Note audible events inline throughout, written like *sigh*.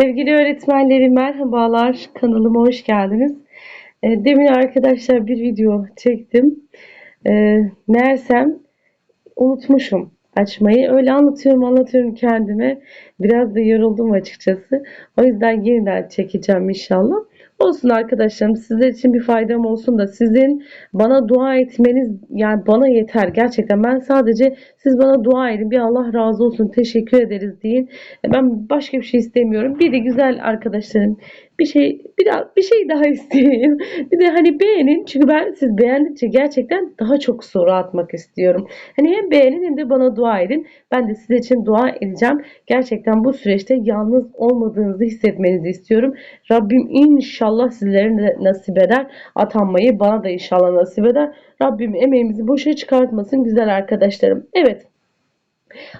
Sevgili öğretmenlerim merhabalar. Kanalıma hoş geldiniz. E, Demin arkadaşlar bir video çektim. E, meğersem unutmuşum açmayı. Öyle anlatıyorum anlatıyorum kendime. Biraz da yoruldum açıkçası. O yüzden yeniden çekeceğim inşallah. Olsun arkadaşlarım sizler için bir faydam olsun da sizin bana dua etmeniz yani bana yeter gerçekten. Ben sadece siz bana dua edin bir Allah razı olsun teşekkür ederiz deyin. Ben başka bir şey istemiyorum. Bir de güzel arkadaşlarım bir şey bir daha bir şey daha *laughs* isteyeyim bir de hani beğenin çünkü ben siz beğendikçe gerçekten daha çok soru atmak istiyorum hani hem beğenin hem de bana dua edin ben de sizin için dua edeceğim gerçekten bu süreçte yalnız olmadığınızı hissetmenizi istiyorum Rabbim inşallah sizlere nasip eder. Atanmayı bana da inşallah nasip eder. Rabbim emeğimizi boşa çıkartmasın güzel arkadaşlarım. Evet.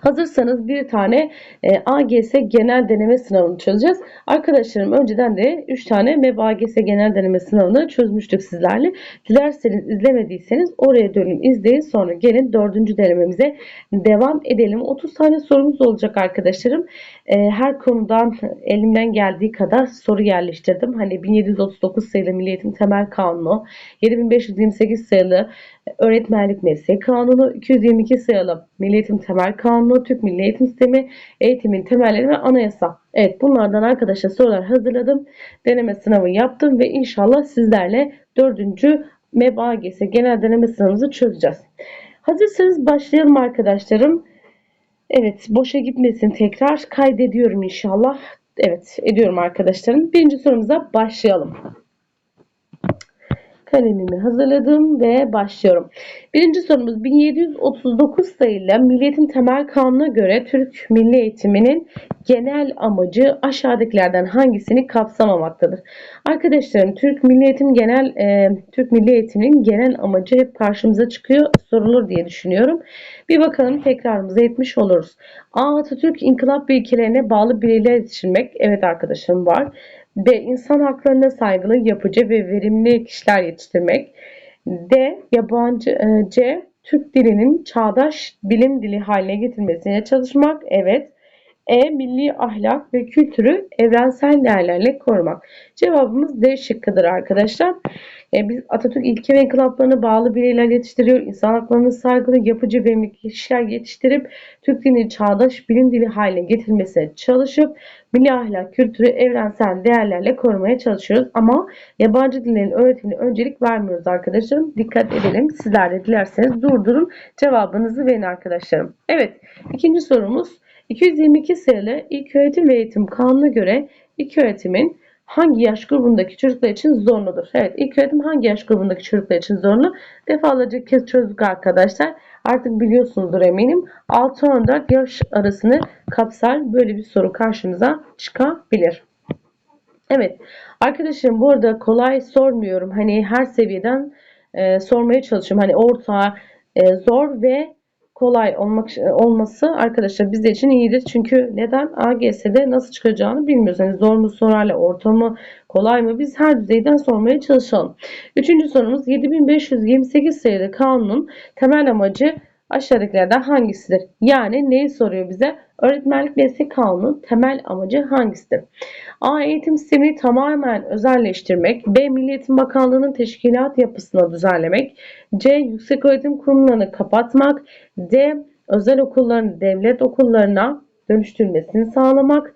Hazırsanız bir tane e, AGS genel deneme sınavını çözeceğiz. Arkadaşlarım önceden de 3 tane MEB AGS genel deneme sınavını çözmüştük sizlerle. Dilerseniz izlemediyseniz oraya dönün izleyin sonra gelin 4. denememize devam edelim. 30 tane sorumuz olacak arkadaşlarım. E, her konudan elimden geldiği kadar soru yerleştirdim. Hani 1739 sayılı Milli Temel Kanunu, 7528 sayılı Öğretmenlik Meslek Kanunu, 222 sayılı Milli Temel Kanunu, Türk Milli Eğitim Sistemi, Eğitimin Temelleri ve Anayasa. Evet bunlardan arkadaşlar sorular hazırladım. Deneme sınavı yaptım ve inşallah sizlerle 4. MEB AGS genel deneme sınavımızı çözeceğiz. Hazırsanız başlayalım arkadaşlarım. Evet boşa gitmesin tekrar kaydediyorum inşallah. Evet ediyorum arkadaşlarım. Birinci sorumuza başlayalım. Kalemimi hazırladım ve başlıyorum. Birinci sorumuz 1739 sayılı Milli Eğitim Temel Kanunu'na göre Türk Milli Eğitiminin genel amacı aşağıdakilerden hangisini kapsamamaktadır? Arkadaşlarım Türk Milli Eğitim genel e, Türk Milli Eğitiminin genel amacı hep karşımıza çıkıyor, sorulur diye düşünüyorum. Bir bakalım tekrarımıza etmiş oluruz. A. Atatürk inkılap ilkelerine bağlı bireyler yetiştirmek. Evet arkadaşlarım var. B. İnsan haklarına saygılı, yapıcı ve verimli kişiler yetiştirmek. D. Yabancı e, C. Türk dilinin çağdaş bilim dili haline getirmesine çalışmak. Evet. E. Milli ahlak ve kültürü evrensel değerlerle korumak. Cevabımız D şıkkıdır arkadaşlar. E, biz Atatürk ilke ve inkılaplarına bağlı bireyler yetiştiriyor. İnsan haklarına saygılı, yapıcı ve kişiler yetiştirip Türk dilini çağdaş bilim dili haline getirmesine çalışıp milli ahlak, kültürü evrensel değerlerle korumaya çalışıyoruz. Ama yabancı dillerin öğretimine öncelik vermiyoruz arkadaşlarım. Dikkat edelim. Sizler de dilerseniz durdurun. Cevabınızı verin arkadaşlarım. Evet. ikinci sorumuz. 222 sayılı İlk Öğretim ve Eğitim Kanunu'na göre ilk öğretimin hangi yaş grubundaki çocuklar için zorludur? Evet ilk öğretim hangi yaş grubundaki çocuklar için zorlu? Defalarca kez çözdük arkadaşlar. Artık biliyorsunuzdur eminim. 6-14 yaş arasını kapsar böyle bir soru karşımıza çıkabilir. Evet arkadaşlarım bu arada kolay sormuyorum. Hani her seviyeden e, sormaya çalışıyorum. Hani orta, e, zor ve kolay olmak olması arkadaşlar bizler için iyidir. Çünkü neden AGS'de nasıl çıkacağını bilmiyoruz. Hani zor mu sorarla orta mı kolay mı biz her düzeyden sormaya çalışalım. Üçüncü sorumuz 7528 sayılı kanunun temel amacı aşağıdakilerden hangisidir? Yani neyi soruyor bize? Öğretmenlik meslek kanunun temel amacı hangisidir? A. Eğitim sistemini tamamen özelleştirmek. B. Milli Eğitim Bakanlığı'nın teşkilat yapısını düzenlemek. C. Yüksek öğretim kurumlarını kapatmak. D. Özel okulların devlet okullarına dönüştürmesini sağlamak.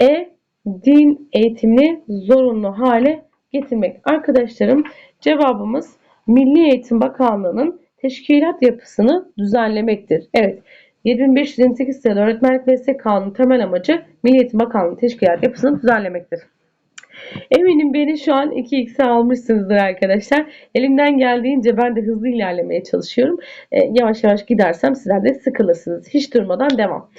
E. Din eğitimini zorunlu hale getirmek. Arkadaşlarım cevabımız Milli Eğitim Bakanlığı'nın teşkilat yapısını düzenlemektir. Evet. 7528 sayılı Öğretmenlik Meslek Kanunu temel amacı Milli Eğitim Bakanlığı teşkilat yapısını düzenlemektir. Eminim beni şu an 2x'e almışsınızdır arkadaşlar. Elimden geldiğince ben de hızlı ilerlemeye çalışıyorum. E, yavaş yavaş gidersem sizler de sıkılırsınız. Hiç durmadan devam.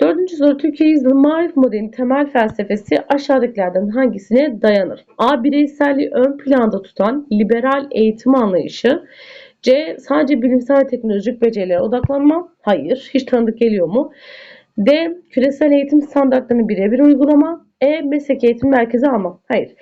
Dördüncü soru Türkiye Yüzyılı Marif Modelinin temel felsefesi aşağıdakilerden hangisine dayanır? A. Bireyselliği ön planda tutan liberal eğitim anlayışı. C. Sadece bilimsel teknolojik becerilere odaklanma. Hayır. Hiç tanıdık geliyor mu? D. Küresel eğitim standartlarını birebir uygulama. E. Meslek eğitim merkezi alma. Hayır.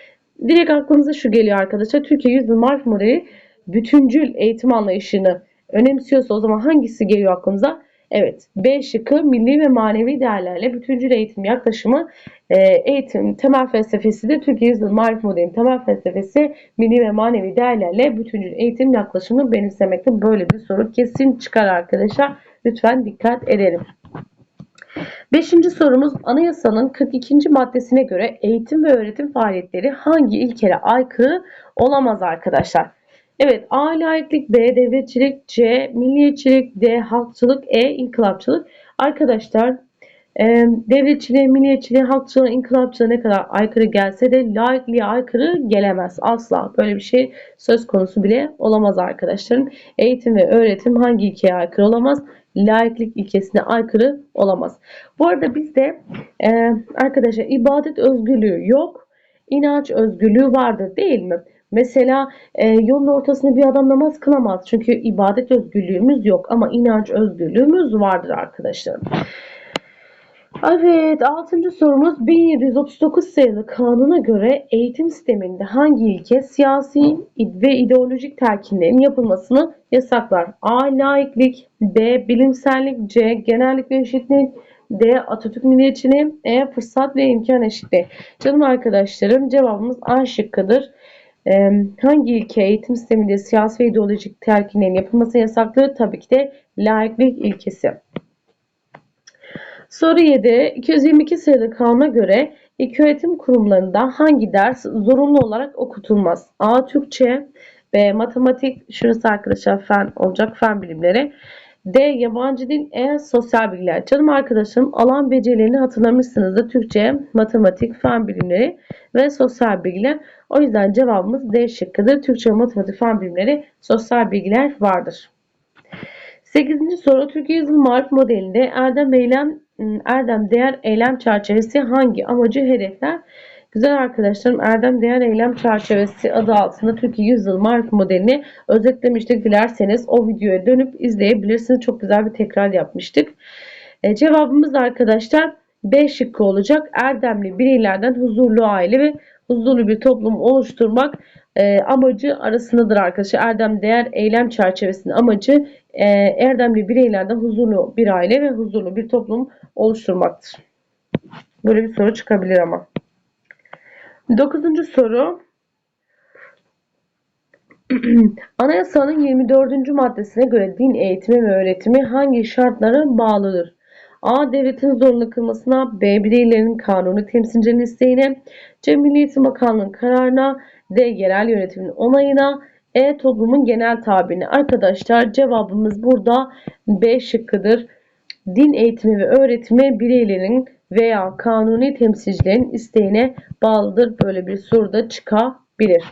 Direkt aklınıza şu geliyor arkadaşlar. Türkiye Yüzyıl Marif Modeli bütüncül eğitim anlayışını önemsiyorsa o zaman hangisi geliyor aklımıza? Evet. B şıkkı milli ve manevi değerlerle bütüncül eğitim yaklaşımı e, eğitim temel felsefesi de Türkiye Yüzyıl Marif Modeli temel felsefesi milli ve manevi değerlerle bütüncül eğitim yaklaşımı benimsemekte. Böyle bir soru kesin çıkar arkadaşlar. Lütfen dikkat edelim. Beşinci sorumuz anayasanın 42. maddesine göre eğitim ve öğretim faaliyetleri hangi ilkere aykırı olamaz arkadaşlar? Evet A laiklik, B devletçilik, C milliyetçilik, D halkçılık, E inkılapçılık. Arkadaşlar e, devletçiliğe, milliyetçiliğe, halkçılığa, inkılapçılığa ne kadar aykırı gelse de laikliğe aykırı gelemez. Asla böyle bir şey söz konusu bile olamaz arkadaşlarım. Eğitim ve öğretim hangi ilkeye aykırı olamaz? Laiklik ilkesine aykırı olamaz. Bu arada bizde e, arkadaşlar ibadet özgürlüğü yok. inanç özgürlüğü vardır değil mi? Mesela e, yolun ortasında bir adam namaz kılamaz. Çünkü ibadet özgürlüğümüz yok ama inanç özgürlüğümüz vardır arkadaşlarım. Evet, altıncı sorumuz 1739 sayılı kanuna göre eğitim sisteminde hangi ilke siyasi ve ideolojik telkinlerin yapılmasını yasaklar? A. Laiklik B. Bilimsellik C. Genellik ve eşitlik D. Atatürk milliyetçiliği E. Fırsat ve imkan eşitliği Canım arkadaşlarım cevabımız A şıkkıdır. Hangi ilke eğitim sisteminde siyasi ve ideolojik telkinlerin yapılması yasaklı? Tabii ki de laiklik ilkesi. Soru 7. 222 sayılı kanuna göre ilköğretim kurumlarında hangi ders zorunlu olarak okutulmaz? A. Türkçe B. Matematik Şurası arkadaşlar fen olacak fen bilimleri D. Yabancı dil E. Sosyal bilgiler Canım arkadaşım alan becerilerini hatırlamışsınız da Türkçe, matematik, fen bilimleri ve sosyal bilgiler. O yüzden cevabımız D şıkkıdır. Türkçe, matematik, fen bilimleri, sosyal bilgiler vardır. 8. soru Türkiye Yazılı Marif modelinde erdem eylem erdem değer eylem çerçevesi hangi amacı hedefler? Güzel arkadaşlarım Erdem Değer Eylem Çerçevesi adı altında Türkiye Yüzyıl Marif modelini özetlemiştik. Dilerseniz o videoya dönüp izleyebilirsiniz. Çok güzel bir tekrar yapmıştık. E, cevabımız arkadaşlar B şıkkı olacak. Erdemli bireylerden huzurlu aile ve huzurlu bir toplum oluşturmak e, amacı arasındadır arkadaşlar. Erdem değer eylem çerçevesinin amacı e, erdemli bireylerden huzurlu bir aile ve huzurlu bir toplum oluşturmaktır. Böyle bir soru çıkabilir ama. Dokuzuncu soru. *clears throat* Anayasanın 24. maddesine göre din eğitimi ve öğretimi hangi şartlara bağlıdır? A. Devletin zorunlu kılmasına, B. Bireylerin kanuni temsilcilerin isteğine, C. Milli Eğitim Bakanlığı'nın kararına, D. Yerel yönetimin onayına, E. Toplumun genel tabirine. Arkadaşlar cevabımız burada B şıkkıdır. Din eğitimi ve öğretimi bireylerin veya kanuni temsilcilerin isteğine bağlıdır. Böyle bir soru da çıkabilir.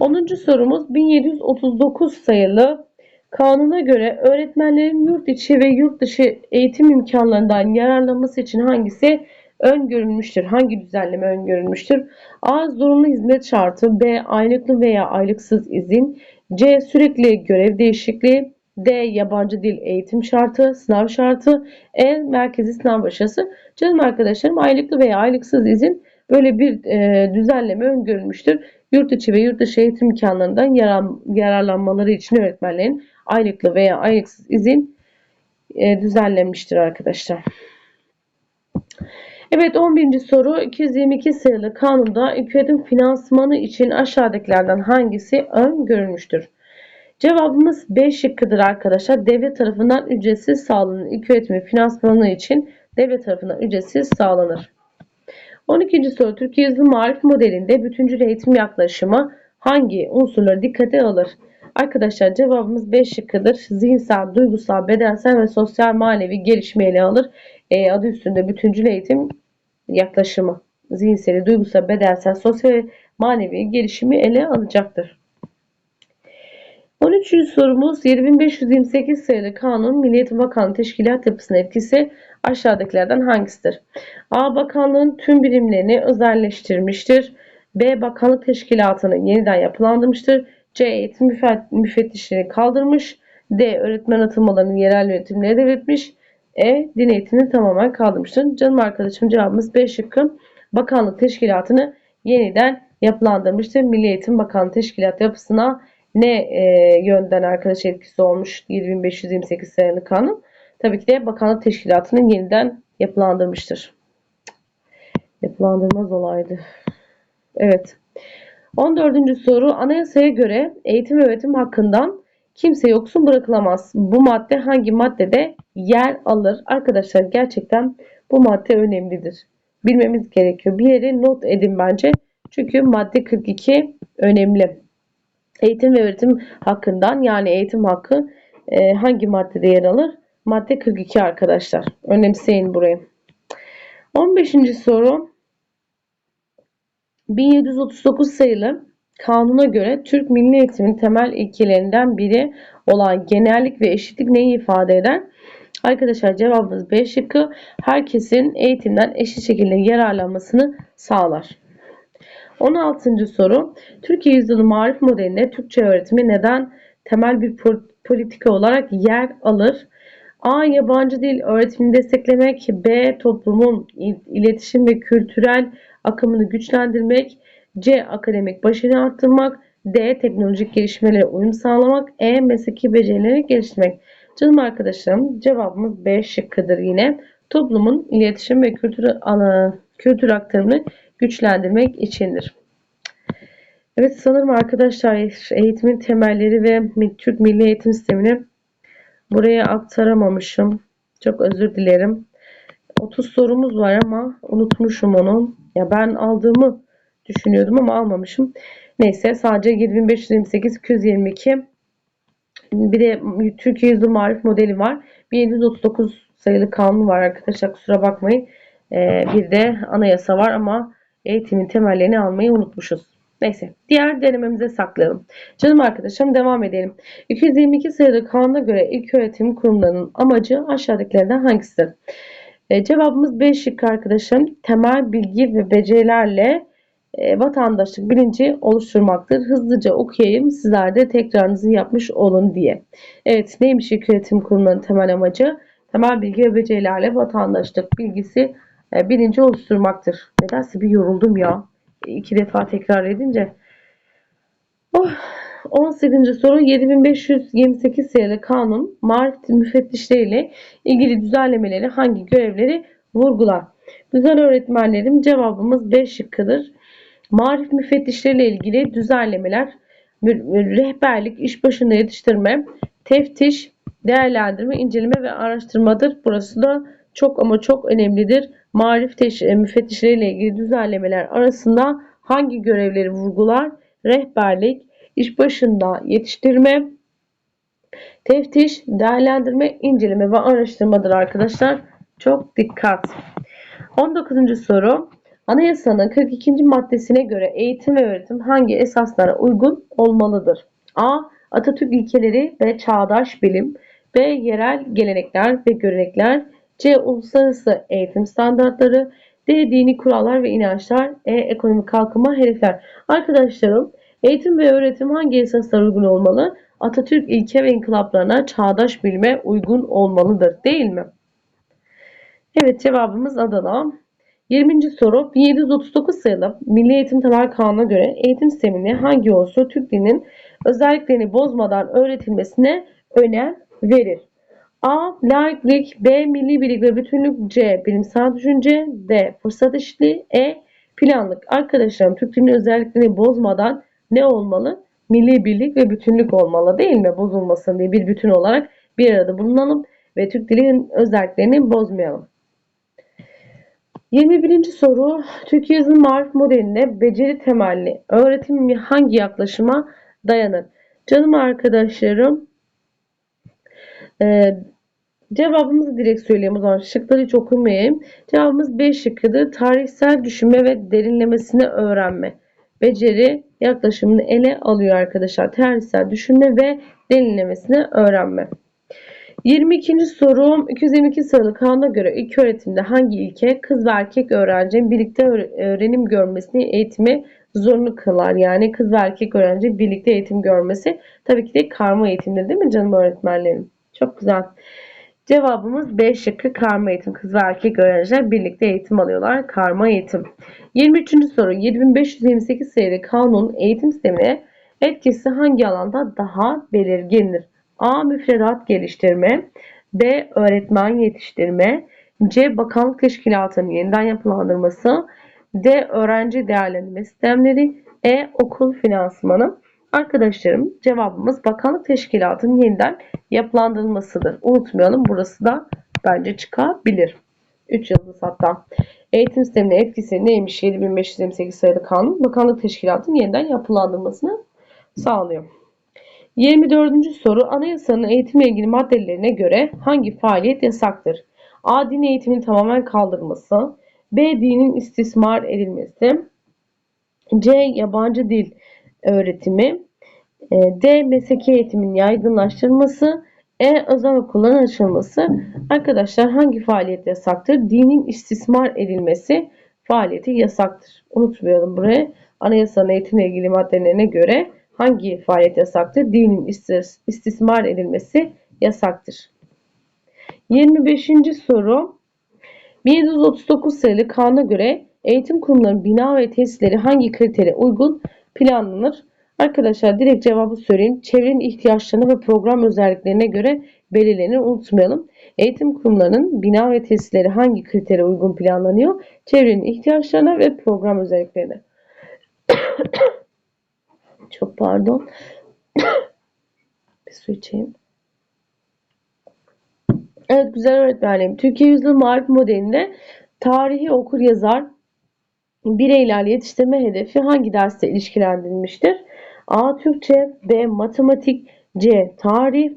10. sorumuz 1739 sayılı kanuna göre öğretmenlerin yurt içi ve yurt dışı eğitim imkanlarından yararlanması için hangisi öngörülmüştür? Hangi düzenleme öngörülmüştür? A. Zorunlu hizmet şartı B. Aylıklı veya aylıksız izin C. Sürekli görev değişikliği D. Yabancı dil eğitim şartı, sınav şartı. E. Merkezi sınav başarısı. Canım arkadaşlarım aylıklı veya aylıksız izin böyle bir e, düzenleme öngörülmüştür. Yurt içi ve yurt dışı eğitim imkanlarından yarar, yararlanmaları için öğretmenlerin aylıklı veya aylıksız izin e, düzenlenmiştir arkadaşlar. Evet 11. soru 222 sayılı kanunda ilköğretim finansmanı için aşağıdakilerden hangisi öngörülmüştür? Cevabımız B şıkkıdır arkadaşlar. Devlet tarafından ücretsiz sağlanan ilköğretimi finansmanı için devlet tarafından ücretsiz sağlanır. 12. soru Türkiye Yazılı Marif modelinde bütüncül eğitim yaklaşımı hangi unsurları dikkate alır? Arkadaşlar cevabımız B şıkkıdır. Zihinsel, duygusal, bedensel ve sosyal manevi gelişimi ele alır. E, adı üstünde bütüncül eğitim yaklaşımı. Zihinsel, duygusal, bedensel, sosyal ve manevi gelişimi ele alacaktır. 13. sorumuz 7528 sayılı kanun Milliyet Bakanlığı teşkilat yapısının etkisi aşağıdakilerden hangisidir? A. Bakanlığın tüm birimlerini özelleştirmiştir. B. Bakanlık teşkilatını yeniden yapılandırmıştır. C. Eğitim müfettişliğini kaldırmış. D. Öğretmen atılmalarını yerel yönetimlere devretmiş. E. Din eğitimini tamamen kaldırmıştır. Canım arkadaşım cevabımız B şıkkı. Bakanlık teşkilatını yeniden yapılandırmıştır. Milli Eğitim Bakanlığı teşkilat yapısına ne e, yönden arkadaş etkisi olmuş 7528 sayılı kanun? Tabii ki de bakanlık teşkilatının yeniden yapılandırmıştır. Yapılandırmaz olaydı. Evet. 14. soru anayasaya göre eğitim öğretim hakkından kimse yoksun bırakılamaz. Bu madde hangi maddede yer alır? Arkadaşlar gerçekten bu madde önemlidir. Bilmemiz gerekiyor. Bir yere not edin bence. Çünkü madde 42 önemli. Eğitim ve öğretim hakkından yani eğitim hakkı e, hangi maddede yer alır? Madde 42 arkadaşlar. Önemseyin burayı. 15. soru 1739 sayılı kanuna göre Türk Milli Eğitim'in temel ilkelerinden biri olan genellik ve eşitlik neyi ifade eder? Arkadaşlar cevabımız B şıkkı. Herkesin eğitimden eşit şekilde yararlanmasını sağlar. 16. soru. Türkiye Yüzyılı Marif modelinde Türkçe öğretimi neden temel bir politika olarak yer alır? A. Yabancı dil öğretimini desteklemek. B. Toplumun iletişim ve kültürel akımını güçlendirmek. C. Akademik başarı arttırmak. D. Teknolojik gelişmelere uyum sağlamak. E. Mesleki becerileri geliştirmek. Canım arkadaşlarım cevabımız B şıkkıdır yine. Toplumun iletişim ve kültür, kültür aktarımını güçlendirmek içindir. Evet sanırım arkadaşlar eğitimin temelleri ve Türk Milli Eğitim Sistemini buraya aktaramamışım. Çok özür dilerim. 30 sorumuz var ama unutmuşum onu. Ya ben aldığımı düşünüyordum ama almamışım. Neyse sadece 7528 222 bir de Türkiye Yüzyıl Marif modeli var. 1739 sayılı kanun var arkadaşlar kusura bakmayın. Ee, bir de anayasa var ama eğitimin temellerini almayı unutmuşuz. Neyse diğer denememize saklayalım. Canım arkadaşım devam edelim. 222 sayılı kanuna göre ilk öğretim kurumlarının amacı aşağıdakilerden hangisidir? E, cevabımız B şıkkı arkadaşım. Temel bilgi ve becerilerle e, vatandaşlık bilinci oluşturmaktır. Hızlıca okuyayım sizler de tekrarınızı yapmış olun diye. Evet neymiş ilk öğretim kurumlarının temel amacı? Temel bilgi ve becerilerle vatandaşlık bilgisi e, bilinci oluşturmaktır. Nedense bir yoruldum ya. İki defa tekrar edince. Oh, 18. soru 7528 sayılı kanun marif müfettişleriyle ilgili düzenlemeleri hangi görevleri vurgular? Güzel öğretmenlerim cevabımız B şıkkıdır. Marif müfettişleriyle ilgili düzenlemeler rehberlik, iş başında yetiştirme, teftiş, değerlendirme, inceleme ve araştırmadır. Burası da çok ama çok önemlidir. Marif müfettişleriyle ilgili düzenlemeler arasında hangi görevleri vurgular? Rehberlik, iş başında yetiştirme, teftiş, değerlendirme, inceleme ve araştırmadır arkadaşlar. Çok dikkat. 19. soru. Anayasanın 42. maddesine göre eğitim ve öğretim hangi esaslara uygun olmalıdır? A. Atatürk ilkeleri ve çağdaş bilim. B. Yerel gelenekler ve görenekler. C. Uluslararası eğitim standartları. D. Dini kurallar ve inançlar. E. Ekonomik kalkınma hedefler. Arkadaşlarım eğitim ve öğretim hangi esaslara uygun olmalı? Atatürk ilke ve inkılaplarına çağdaş bilime uygun olmalıdır değil mi? Evet cevabımız Adana. 20. soru 1739 sayılı Milli Eğitim Temel Kanunu'na göre eğitim sistemini hangi unsur Türk dilinin özelliklerini bozmadan öğretilmesine önem verir? A. Laiklik B. Milli birlik ve bütünlük C. Bilimsel düşünce D. Fırsat eşitliği E. Planlık. Arkadaşlarım Türk dilinin özelliklerini bozmadan ne olmalı? Milli birlik ve bütünlük olmalı değil mi? Bozulmasın diye bir bütün olarak bir arada bulunalım ve Türk dilinin özelliklerini bozmayalım. 21. soru Türkiye Yazılı Marif modelinde beceri temelli öğretim hangi yaklaşıma dayanır? Canım arkadaşlarım e, cevabımızı direkt söyleyeyim o zaman şıkları hiç okumayayım. Cevabımız B şıkkıdır. Tarihsel düşünme ve derinlemesine öğrenme. Beceri yaklaşımını ele alıyor arkadaşlar. Tarihsel düşünme ve derinlemesine öğrenme. 22. sorum 222 sayılı kanuna göre ilk öğretimde hangi ilke kız ve erkek öğrencinin birlikte öğrenim görmesini eğitimi zorunlu kılar? Yani kız ve erkek öğrenci birlikte eğitim görmesi tabii ki de karma eğitimdir değil mi canım öğretmenlerim? Çok güzel. Cevabımız B şıkkı karma eğitim. Kız ve erkek öğrenciler birlikte eğitim alıyorlar. Karma eğitim. 23. soru 7528 sayılı kanun eğitim sistemine etkisi hangi alanda daha belirgindir? A. Müfredat geliştirme B. Öğretmen yetiştirme C. Bakanlık teşkilatının yeniden yapılandırması D. Öğrenci değerlendirme sistemleri E. Okul finansmanı Arkadaşlarım cevabımız bakanlık teşkilatının yeniden yapılandırılmasıdır. Unutmayalım burası da bence çıkabilir. 3 yıldız hatta. Eğitim sistemine etkisi neymiş? 7528 sayılı kanun bakanlık teşkilatının yeniden yapılandırmasını sağlıyor. 24. soru anayasanın eğitimle ilgili maddelerine göre hangi faaliyet yasaktır? A. Din eğitiminin tamamen kaldırılması. B. Dinin istismar edilmesi. C. Yabancı dil öğretimi. E, D. Mesleki eğitimin yaygınlaştırılması. E. Özel okulların açılması. Arkadaşlar hangi faaliyet yasaktır? Dinin istismar edilmesi faaliyeti yasaktır. Unutmayalım buraya. Anayasanın eğitimle ilgili maddelerine göre hangi faaliyet yasaktır? Dinin istismar edilmesi yasaktır. 25. soru 1739 sayılı kanuna göre eğitim kurumlarının bina ve tesisleri hangi kritere uygun planlanır? Arkadaşlar direkt cevabı söyleyeyim. Çevrenin ihtiyaçlarına ve program özelliklerine göre belirlenir. Unutmayalım. Eğitim kurumlarının bina ve tesisleri hangi kritere uygun planlanıyor? Çevrenin ihtiyaçlarına ve program özelliklerine. *coughs* Çok pardon. *coughs* Bir su içeyim. Evet güzel öğretmenim. Türkiye Yüzyıl Marif modelinde tarihi okur yazar bireyler yetiştirme hedefi hangi derste ilişkilendirilmiştir? A. Türkçe B. Matematik C. Tarih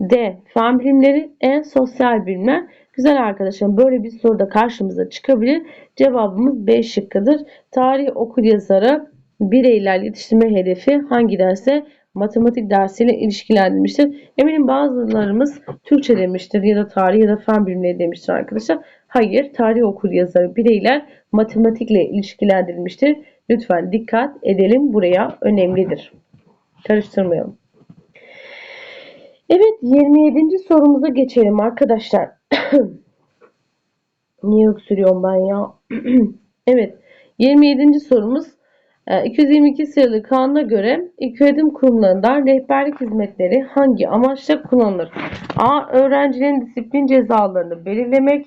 D. Fen bilimleri E. Sosyal bilimler Güzel arkadaşlarım böyle bir soru da karşımıza çıkabilir. Cevabımız B şıkkıdır. Tarih okur yazarı bireyler yetiştirme hedefi hangi derse matematik dersiyle ilişkilendirmiştir. Eminim bazılarımız Türkçe demiştir ya da tarih ya da fen bilimleri demiştir arkadaşlar. Hayır, tarih okur yazarı bireyler matematikle ilişkilendirilmiştir. Lütfen dikkat edelim buraya önemlidir. Karıştırmayalım. Evet 27. sorumuza geçelim arkadaşlar. *coughs* Niye öksürüyorum ben ya? *coughs* evet 27. sorumuz 222 ee, sayılı kanuna göre ilköğretim kurumlarında rehberlik hizmetleri hangi amaçla kullanılır? A. Öğrencilerin disiplin cezalarını belirlemek.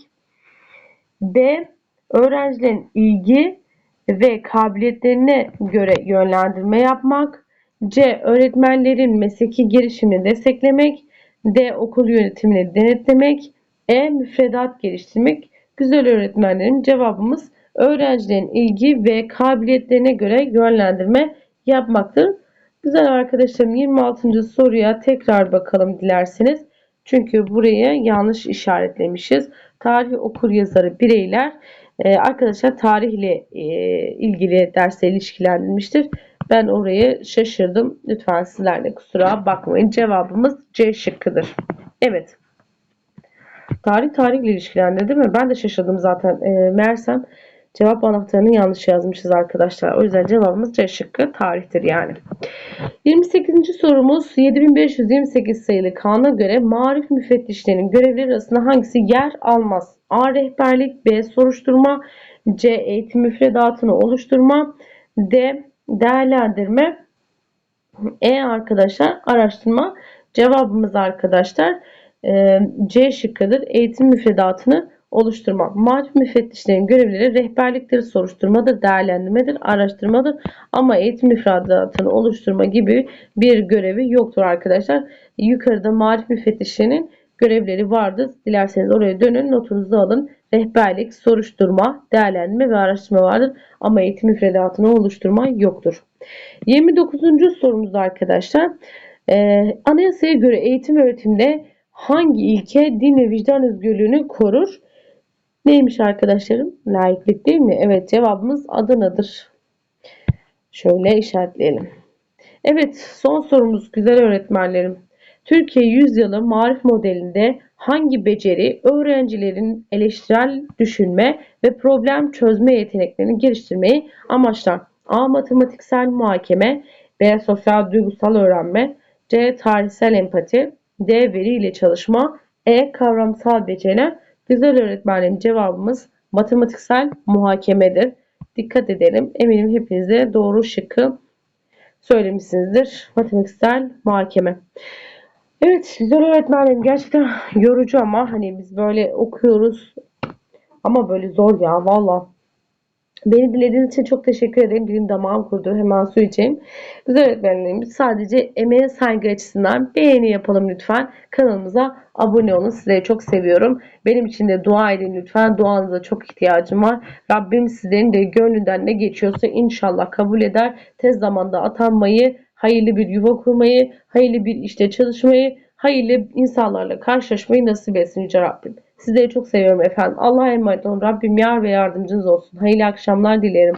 B. Öğrencilerin ilgi ve kabiliyetlerine göre yönlendirme yapmak. C. Öğretmenlerin mesleki girişimini desteklemek. D. Okul yönetimini denetlemek. E. Müfredat geliştirmek. Güzel öğretmenlerim cevabımız öğrencilerin ilgi ve kabiliyetlerine göre yönlendirme yapmaktır. Güzel arkadaşlarım 26. soruya tekrar bakalım dilerseniz. Çünkü buraya yanlış işaretlemişiz. Tarih okur yazarı bireyler ee, arkadaşlar tarihle e, ilgili derse ilişkilendirilmiştir. Ben orayı şaşırdım. Lütfen sizler de kusura bakmayın. Cevabımız C şıkkıdır. Evet. Tarih tarihle ilişkilendi değil mi? Ben de şaşırdım zaten. E, meğersem Cevap anahtarını yanlış yazmışız arkadaşlar. O yüzden cevabımız C şıkkı tarihtir yani. 28. sorumuz 7528 sayılı kanuna göre marif müfettişlerinin görevleri arasında hangisi yer almaz? A. Rehberlik B. Soruşturma C. Eğitim müfredatını oluşturma D. Değerlendirme E arkadaşlar araştırma cevabımız arkadaşlar C şıkkıdır. Eğitim müfredatını oluşturma. Marif müfettişlerin görevleri rehberliktir, soruşturmadır, değerlendirmedir, araştırmadır. Ama eğitim müfredatını oluşturma gibi bir görevi yoktur arkadaşlar. Yukarıda marif müfettişlerinin görevleri vardır. Dilerseniz oraya dönün, notunuzu alın. Rehberlik, soruşturma, değerlendirme ve araştırma vardır. Ama eğitim müfredatını oluşturma yoktur. 29. sorumuz arkadaşlar. Ee, anayasaya göre eğitim öğretimde hangi ilke din ve vicdan özgürlüğünü korur? Neymiş arkadaşlarım? Laiklik değil mi? Evet cevabımız Adana'dır. Şöyle işaretleyelim. Evet son sorumuz güzel öğretmenlerim. Türkiye yüzyılı marif modelinde hangi beceri öğrencilerin eleştirel düşünme ve problem çözme yeteneklerini geliştirmeyi amaçlar? A. Matematiksel muhakeme B. Sosyal duygusal öğrenme C. Tarihsel empati D. Veri ile çalışma E. Kavramsal beceriler Güzel öğretmenim cevabımız matematiksel muhakemedir. Dikkat edelim. Eminim hepinize doğru şıkkı söylemişsinizdir. Matematiksel muhakeme. Evet güzel öğretmenim gerçekten yorucu ama hani biz böyle okuyoruz ama böyle zor ya valla. Beni dinlediğiniz için çok teşekkür ederim. Dilim damağım kurdu. Hemen su içeyim. Güzel öğretmenlerimiz sadece emeğe saygı açısından beğeni yapalım lütfen. Kanalımıza abone olun. Sizleri çok seviyorum. Benim için de dua edin lütfen. Duanıza çok ihtiyacım var. Rabbim sizlerin de gönlünden ne geçiyorsa inşallah kabul eder. Tez zamanda atanmayı, hayırlı bir yuva kurmayı, hayırlı bir işte çalışmayı, hayırlı insanlarla karşılaşmayı nasip etsin Yüce Rabbim. Sizleri çok seviyorum efendim. Allah'a emanet olun. Rabbim yar ve yardımcınız olsun. Hayırlı akşamlar dilerim.